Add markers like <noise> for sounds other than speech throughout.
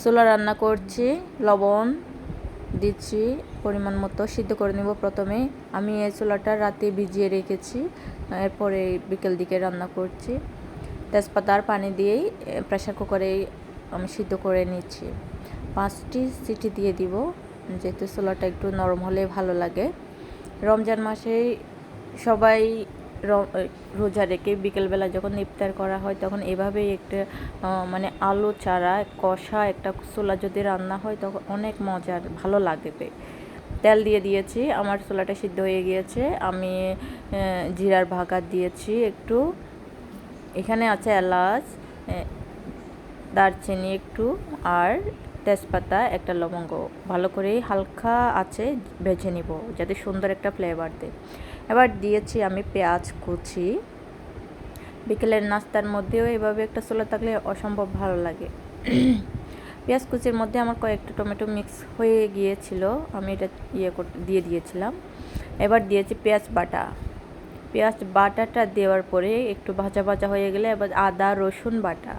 ছোলা রান্না করছি, লবণ দিচ্ছি, পরিমাণ মতো সিদ্ধ করে নেব প্রথমে। আমি এই ছোলাটা রাতে ভিজিয়ে রেখেছি, এরপরে বিকেল দিকে রান্না করছি। তেজপাতা আর পানি দিয়েই প্রেশার কুকারেই আমি সিদ্ধ করে নিচ্ছি। পাঁচটি সিটি দিয়ে দিব, যেহেতু ছোলাটা একটু নরম হলে ভালো লাগে। রমজান মাসেই সবাই রোজা রেখে বিকেলবেলা যখন ইফতার করা হয়, তখন এভাবেই একটা মানে আলু চারা, কষা, একটা ছোলা যদি রান্না হয়, তখন অনেক মজার, ভালো লাগবে তেল দিয়ে দিয়েছি, আমার ছোলাটা সিদ্ধ হয়ে গিয়েছে, আমি জিরার ভাগার দিয়েছি একটু। এখানে আছে এলাচ দারচিনি একটু, আর তেজপাতা, একটা লবঙ্গ। ভালো করে হালকা আছে, ভেজে নিব, যাতে সুন্দর একটা ফ্লেভার দেয়। এবার দিয়েছি আমি পেঁয়াজ কুচি। বিকেলের নাস্তার মধ্যেও এভাবে একটা ছোলা থাকলে অসম্ভব ভালো লাগে। পেঁয়াজ কুচির মধ্যে আমার কয়েকটা টমেটো মিক্স হয়ে গিয়েছিল, আমি এটা ইয়ে দিয়ে দিয়েছিলাম। এবার দিয়েছি পেঁয়াজ বাটা। পেঁয়াজ বাটাটা দেওয়ার পরে একটু ভাজা ভাজা হয়ে গেলে এবার আদা, রসুন বাটা।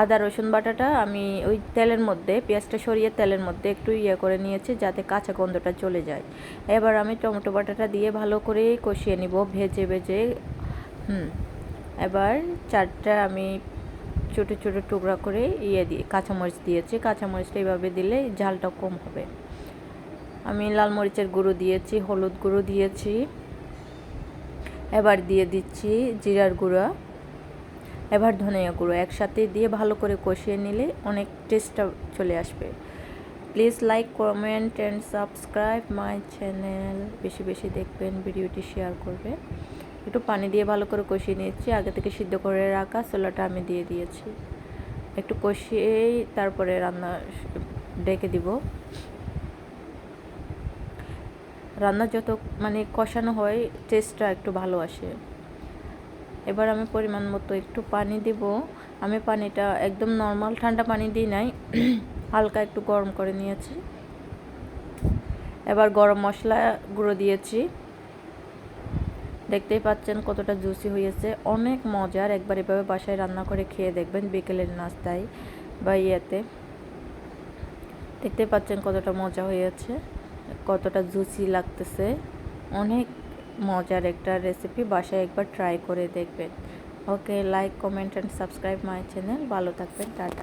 আদা, রসুন বাটাটা আমি ওই তেলের মধ্যে, পেঁয়াজটা সরিয়ে তেলের মধ্যে একটু ইয়ে করে নিয়েছি যাতে কাঁচা গন্ধটা চলে যায়। এবার আমি টমেটো বাটাটা দিয়ে ভালো করে কষিয়ে নিব ভেজে ভেজে। হুম, এবার চারটা আমি ছোটো ছোটো টুকরা করে ইয়ে দিয়ে কাঁচামরিচ দিয়েছি। কাঁচামরিচটা এইভাবে দিলে ঝালটা কম হবে। আমি লাল মরিচের গুঁড়ো দিয়েছি, হলুদ গুঁড়ো দিয়েছি। এবার দিয়ে দিচ্ছি জিরার গুঁড়া। এবার ধনিয়া গুঁড়ো একসাথে দিয়ে ভালো করে কষিয়ে নিলে অনেক টেস্টটা চলে আসবে। Please like comment and subscribe my channel বেশি বেশি দেখবেন, ভিডিওটি শেয়ার করবে একটু পানি দিয়ে ভালো করে কষিয়ে নিয়েছি। আগে থেকে সিদ্ধ করে রাখা ছোলাটা আমি দিয়ে দিয়েছি। একটু কষিয়েই তারপরে রান্না ডেকে দিব। রান্না যত মানে কষানো হয় টেস্টটা একটু ভালো আসে। এবার আমি পরিমাণ মতো একটু পানি দিব। আমি পানিটা একদম নর্মাল ঠান্ডা পানি দিই নাই, <clears throat> হালকা একটু গরম করে নিয়েছি। এবার গরম মশলা গুঁড়ো দিয়েছি। দেখতেই পাচ্ছেন কতটা জুসি হয়েছে। অনেক মজার, একবার এভাবে বাসায় রান্না করে খেয়ে দেখবেন বিকেলের নাস্তায় বা ইয়েতে। দেখতেই পাচ্ছেন কতটা মজা হয়েছে। কতটা জুসি লাগতেছে। অনেক মজার একটা রেসিপি বাসায় একবার ট্রাই করে দেখবেন। Okay like comment and subscribe my channel ভালো থাকবেন, টাটা।